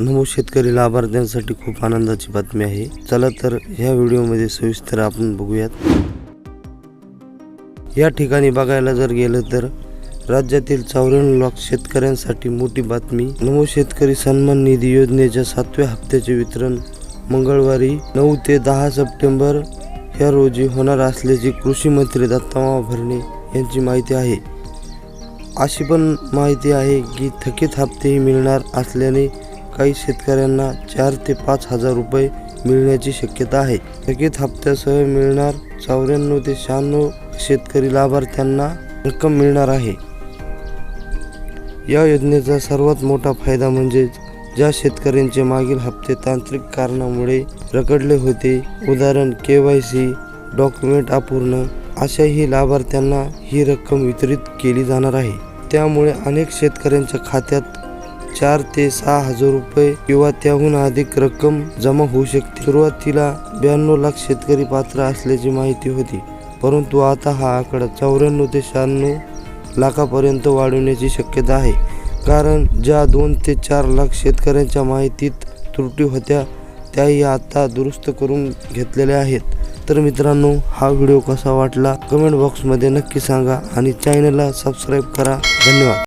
नमो शेतकरी लाभार्थ्यांसाठी खूप आनंदाची बातमी आहे. चला तर ह्या व्हिडिओमध्ये सविस्तर आपण बघूयात. या ठिकाणी बघायला जर गेलं तर राज्यातील चौऱ्याण्णव लाख शेतकऱ्यांसाठी मोठी बातमी. नमो शेतकरी सन्मान निधी योजनेच्या सातव्या हप्त्याचे वितरण मंगळवारी नऊ ते दहा सप्टेंबर या रोजी होणार असल्याची कृषी मंत्री दत्तामा भरणे यांची माहिती आहे. अशी पण माहिती आहे की थकीत हप्तेही मिळणार असल्याने काही शेतकऱ्यांना चार ते पाच हजार रुपये मिळण्याची शक्यता आहे. थकीत हप्त्यासह मिळणार चौऱ्याण्णव ते शहाण्णव शेतकरी लाभार्थ्यांना रक्कम मिळणार आहे. या योजनेचा सर्वात मोठा फायदा म्हणजे ज्या शेतकऱ्यांचे मागील हप्ते तांत्रिक कारणामुळे रखडले होते उदाहरण के वाय सी डॉक्युमेंट अपूर्ण अशाही लाभार्थ्यांना ही रक्कम वितरित केली जाणार आहे. त्यामुळे अनेक शेतकऱ्यांच्या खात्यात चार ते सहा हजार रुपये किंवा त्याहून अधिक रक्कम जमा होऊ शकते. सुरुवातीला ब्याण्णव लाख शेतकरी पात्र असल्याची माहिती होती परंतु आता हा आकडा चौऱ्याण्णव ते शहाण्णव लाखापर्यंत वाढवण्याची शक्यता आहे. कारण ज्या दोन ते चार लाख शेतकऱ्यांच्या माहितीत त्रुटी होत्या त्याही आता दुरुस्त करून घेतलेल्या आहेत. तर मित्रांनो हा व्हिडिओ कसा वाटला? कमेंट बॉक्समध्ये नक्की सांगा आणि चॅनलला सबस्क्राईब करा. धन्यवाद.